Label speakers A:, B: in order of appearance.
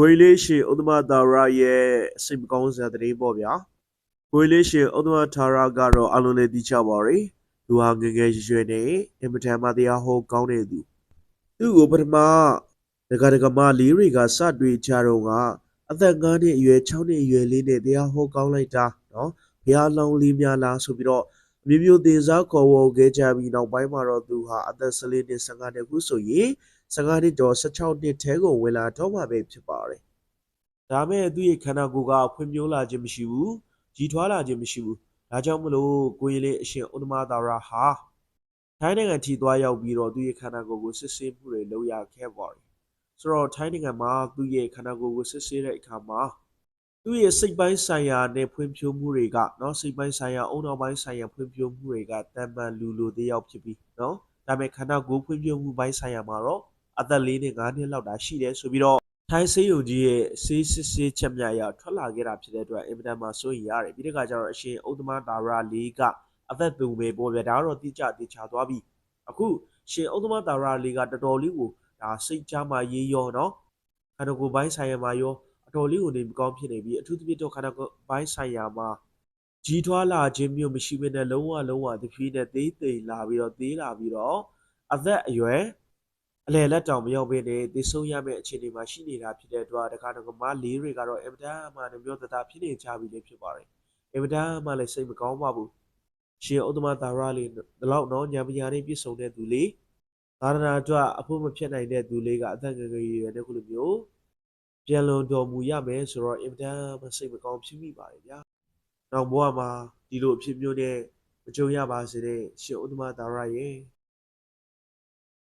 A: ကိုကြီးလေးရှင်ဥဒ္ဓမသာရရဲ့စိတ်မကောင်းစရာသတင်းပေါ့ဗျာကိုကြီးလေးရှင်ဥဒ္ဓမသာရကတော့အလုံးလေးသိချပါရယ်သူဟာငယ်ငယ်ရွယ်ရွယ်နဲ့အင်မတန်မှတရားဟောကောင်းတဲ့သူသူ့ကိုပထမဒကာဒကာမလေးတွေကစတွေ့ကြတော့ကအသက်9နှစ်အရွယ်6နှစ်အရွယ်လေးနဲ့တရားဟောကောင်းလိုက်တာနော်ဘုရားလောင်းလေးများလားဆိုပြီးတော့ အမျိုးမျိုးသင်စားခေါ်ဝေါ်ခဲ့ကြပြီးနောက်ပိုင်းမှာတော့သူဟာအသက်14နှစ်15နှစ်ခုဆိုရင်15နှစ်တော့16နှစ်ထဲကိုဝင်လာတော့မှပဲဖြစ်ပါတယ်။ဒါမဲ့သူ့ရဲ့ခန္ဓာကိုယ်ကဖွံ့ဖြိုးလာခြင်းမရှိဘူး။ကြီးထွားလာခြင်းမရှိဘူး။ဒါကြောင့်မလို့ကိုရင်လေးအရှင်ဥဒ္ဓမသာရဟာထိုင်းနိုင်ငံထီသွားရောက်ပြီးတော့သူ့ရဲ့ခန္ဓာကိုယ်ကိုစစ်ဆေးမှုတွေလုပ်ရခဲ့ပါတယ်။ဆိုတော့ထိုင်းနိုင်ငံမှာသူ့ရဲ့ခန္ဓာကိုယ်ကိုစစ်ဆေးတဲ့အခါမှာ သူ့ရဲ့စိတ်ပိုင်းဆိုင်ရာနဲ့ဖွံ့ဖြိုးမှုတွေကနော်စိတ်ပိုင်းဆိုင်ရာအုံနောက်ပိုင်းဆိုင်ရာဖွံ့ဖြိုးမှုတွေကတန်ပန်လူလိုသေးရောက်ဖြစ်ပြီးနော်ဒါပေမဲ့ခန္ဓာကိုယ်ဖွံ့ဖြိုးမှုပိုင်းဆိုင်ရာမှာတော့အသက်၄နဲ့၅နှစ်လောက်တာရှိတယ်ဆိုပြီးတော့ထိုင်းဆေးရုံကြီးရဲ့ဆေးစစ်ဆေးချက်များအရထွက်လာခဲ့တာဖြစ်တဲ့အတွက်အင်မတန်မှစိုးရိမ်ရတယ်ပြီးတဲ့အခါကျတော့အရှင်ဥဒ္ဓမတာရလေးကအသက်သူပဲပေါ့ဗျာဒါကတော့တိကျတိကျသွားပြီအခုရှင်ဥဒ္ဓမတာရလေးကတော်တော်လေးကိုဒါစိတ်ကြမ်းမှရေးရောနော်ခန္ဓာကိုယ်ပိုင်းဆိုင်ရာမှာရော အတော်လေးကိုနေမကောင်းဖြစ်နေပြီးအထူးသဖြင့်တော့ခန္ဓာကိုယ်ပိုင်းဆိုင်ရာမှာကြီးထွားလာခြင်းမျိုးမရှိဘဲနဲ့လုံးဝလုံးဝတဖြည်းနဲ့သေးသိမ်လာပြီးတော့သေးလာပြီးတော့အသက်အရွယ်အလယ်လက်တောင်မရောက်ဘဲနဲ့သေဆုံးရမယ့်အခြေအနေမှာရှိနေတာဖြစ်တဲ့အတွက်တခါတခါမလေးတွေကတော့အင်မတန်မှနှမျိုးတသားဖြစ်နေကြပြီလေဖြစ်ပါတယ်အင်မတန်မှလည်းစိတ်မကောင်းပါဘူးရှင်ဥဒ္ဓမသာရလေးဒီလောက်တော့ညံပညာလေးပြည့်စုံတဲ့သူလေးသာရဏအတွက်အဖို့မဖြစ်နိုင်တဲ့သူလေးကအသက်ငယ်ငယ်ရွယ်ရွယ်နဲ့ခုလိုမျိုး ပြန်လွန်တော်မူရမယ်ဆိုတော့အင်မတန်မှစိတ်မကောင်းဖြစ်မိပါတယ်ဗျာနောက်ဘဝမှာဒီလိုအဖြစ်မျိုးနဲ့မကြုံရပါစေတဲ့ရှင်ဥဒ္ဓမသာရရဲ့